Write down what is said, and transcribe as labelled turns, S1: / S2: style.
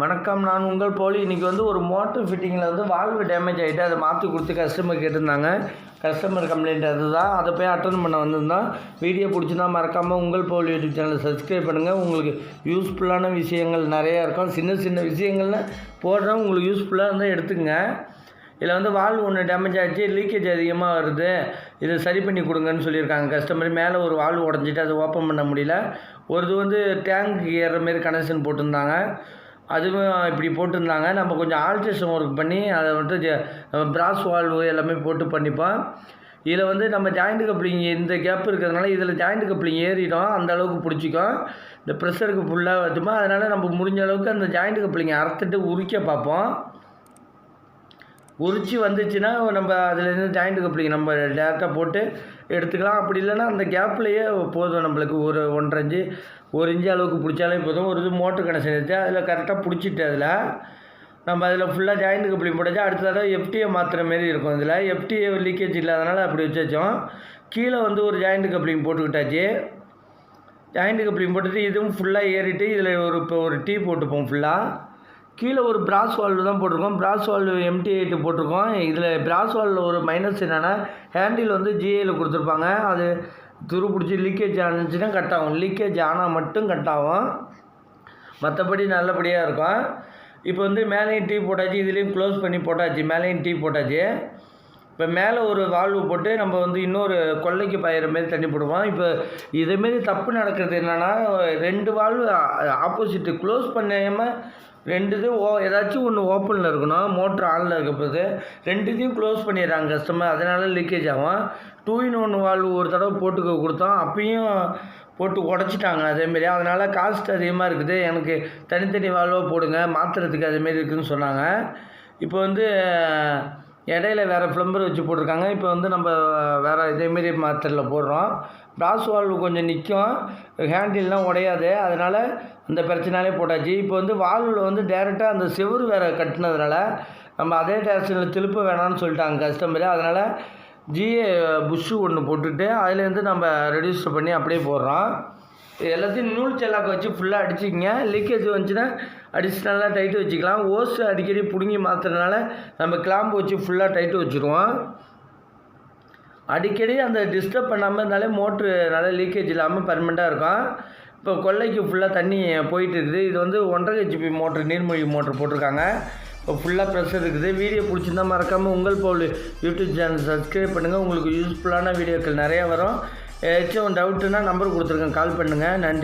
S1: வணக்கம். நான் உங்கள் போலி. இன்றைக்கி வந்து ஒரு மோட்டர் ஃபிட்டிங்கில் வந்து வால்வு டேமேஜ் ஆகிட்டு அதை மாற்றி கொடுத்து கஸ்டமர் கேட்டிருந்தாங்க. கஸ்டமர் கம்ப்ளைண்ட் அதுதான். அதை போய் அட்டன் பண்ண வந்திருந்தோம் வீடியோ பிடிச்சிருந்தா மறக்காமல் உங்கள் போலி யூடியூப் சேனலை சப்ஸ்கிரைப் பண்ணுங்கள் உங்களுக்கு யூஸ்ஃபுல்லான விஷயங்கள் நிறையா இருக்கும். சின்ன சின்ன விஷயங்கள்னு போடுறோம் உங்களுக்கு யூஸ்ஃபுல்லாக இருந்தால் எடுத்துக்கங்க. இதில் வந்து வால்வு ஒன்று டேமேஜ் ஆகிடுச்சு லீக்கேஜ் அதிகமாக வருது. இதை சரி பண்ணி கொடுங்கன்னு சொல்லியிருக்காங்க கஸ்டமர். மேலே ஒரு வால்வு உடஞ்சிட்டு அதை ஓப்பன் பண்ண முடியல. ஒரு இது வந்து டேங்க் ஏறுற மாரி கனெக்ஷன் போட்டிருந்தாங்க. அதுவும் இப்படி போட்டிருந்தாங்க. நம்ம கொஞ்சம் ஆல்ட்ரேஷன் ஒர்க் பண்ணி அதை வந்து பிராஸ் வால்வு எல்லாமே போட்டு பண்ணிப்போம். இதில் வந்து நம்ம ஜாயிண்ட் கப்ளிங் இந்த கேப் இருக்கிறதுனால இதில் ஜாயிண்ட் கப்ளிங் ஏறிடும். அந்த அளவுக்கு பிடிச்சிக்கும். இந்த ப்ரெஷருக்கு ஃபுல்லாக வச்சுமா அதனால் நம்ம முடிஞ்ச அளவுக்கு அந்த ஜாயிண்ட் கப்ளிங்கை அறுத்துட்டு உரிக்க பார்ப்போம். உரிச்சு வந்துச்சுன்னா நம்ம அதுலேருந்து ஜாயிண்ட் கப்ளிங் நம்ம டேரெக்டாக போட்டு எடுத்துக்கலாம். அப்படி இல்லைன்னா அந்த கேப்லேயே போதும் நம்மளுக்கு. ஒரு ஒன்றரை இஞ்சு ஒரு இன்ச்சு அளவுக்கு பிடிச்சாலே போதும். ஒரு இது மோட்டர் கனெக்ஷன் எடுத்து அதில் கரெக்டாக பிடிச்சிட்டு அதில் நம்ம அதில் ஃபுல்லாக ஜாயிண்ட் கப்ளிங் போட்டாச்சு. அடுத்த தடவை எஃப்டியை மாற்றுற மாரி இருக்கும் இதில். எஃப்டிஏ லீக்கேஜ் இல்லாதனால அப்படி வச்சு வச்சோம் கீழே வந்து ஒரு ஜாயிண்ட் கப்ளிங் போட்டுக்கிட்டாச்சு. ஜாயிண்ட் கப்ளிங் போட்டுட்டு இதுவும் ஃபுல்லாக ஏறிட்டு இதில் ஒரு இப்போ ஒரு டீ போட்டுப்போம் ஃபுல்லாக கீழே ஒரு பிராஸ் வால்வு தான் போட்டிருக்கோம். பிராஸ் வால்வு எம்டி எயிட்டு போட்டிருக்கோம். இதில் பிராஸ் வால்வில் ஒரு மைனஸ் என்னென்னா ஹேண்டில் வந்து ஜிஏயில் கொடுத்துருப்பாங்க. அது துரு பிடிச்சி லீக்கேஜ் ஆனிச்சுன்னா கட் ஆகும். லீக்கேஜ் ஆனால் மட்டும் கட் ஆகும். மற்றபடி நல்லபடியாக இருக்கும். இப்போ வந்து மேலேயும் டீ போட்டாச்சு இதுலேயும் க்ளோஸ் பண்ணி போட்டாச்சு. மேலேயும் டீ போட்டாச்சு. இப்போ மேலே ஒரு வால்வு போட்டு நம்ம வந்து இன்னொரு கொல்லைக்கு பாயிற மாரி தண்ணி போடுவோம். இப்போ இதேமாரி தப்பு நடக்கிறது என்னென்னா ரெண்டு வால்வு ஆப்போசிட்டு க்ளோஸ் பண்ணாமல் ரெண்டு இது ஓ ஏதாச்சும் ஒன்று ஓப்பனில் இருக்கணும் மோட்ரு ஆனில் இருக்க போது ரெண்டுத்தையும் க்ளோஸ் பண்ணிடுறாங்க கஸ்டமர் அதனால லீக்கேஜ் ஆகும். டூ இன் ஒன் வால்வு ஒரு தடவை போட்டுக்க கொடுத்தோம். அப்பயும் போட்டு உடச்சிட்டாங்க. அதேமாரி அதனால் காஸ்ட் அதிகமாக இருக்குது. எனக்கு தனித்தனி வால்வாக போடுங்க. மாற்றுறதுக்கு அதேமாரி இருக்குதுன்னு சொன்னாங்க. இப்போ வந்து இடையில வேறு ப்ளம்பர் வச்சு போட்டிருக்காங்க. இப்போ வந்து நம்ம வேறு இதேமாரி மாத்திரையில் போடுறோம். ப்ராஸ் வால்வு கொஞ்சம் நிற்கும் ஹேண்டில்லாம் உடையாது. அதனால் அந்த பிரச்சனையாலே போட்டாச்சு. இப்போ வந்து வால்வில் வந்து டேரெக்டாக அந்த செவுரு வேறு கட்டினதுனால நம்ம அதே டேரக்ஷனில் திருப்ப வேணாம்னு சொல்லிட்டாங்க கஸ்டமரு அதனால் ஜிஏ புஷ்ஷு ஒன்று போட்டுட்டு அதுலேருந்து நம்ம ரெடியூஸ் பண்ணி அப்படியே போடுறோம். எல்லாத்தையும் நூல் செல்லாக்க வச்சு ஃபுல்லாக அடிச்சிக்கிங்க. லீக்கேஜ் வந்துச்சுன்னா அடிஷ்னலாக டைட்டு வச்சுக்கலாம். ஓஸ் அடிக்கடி பிடுங்கி மாற்றுறதுனால நம்ம கிளாம்பு வச்சு ஃபுல்லாக டைட்டு வச்சுருவோம். அடிக்கடி அந்த டிஸ்டர்ப் பண்ணாமல் இருந்தாலே மோட்ரு நல்லா லீக்கேஜ் இல்லாமல் பர்மனெண்ட்டாக இருக்கும். இப்போ கொல்லைக்கு ஃபுல்லாக தண்ணி போயிட்டு இருக்குது. இது வந்து ஒன்றரை ஹெச்பி மோட்ரு நீர்மொழி மோட்ரு போட்டிருக்காங்க. இப்போ ஃபுல்லாக ப்ரெஷர் இருக்குது. வீடியோ பிடிச்சிருந்தா மறக்காமல் உங்கள் போல் யூடியூப் சேனல் சப்ஸ்கிரைப் பண்ணுங்கள் உங்களுக்கு யூஸ்ஃபுல்லான வீடியோக்கள் நிறையா வரும். ஏதாச்சும் டவுட்டுன்னா நம்பர் கொடுத்துருக்கேன். கால் பண்ணுங்கள் நன்றி.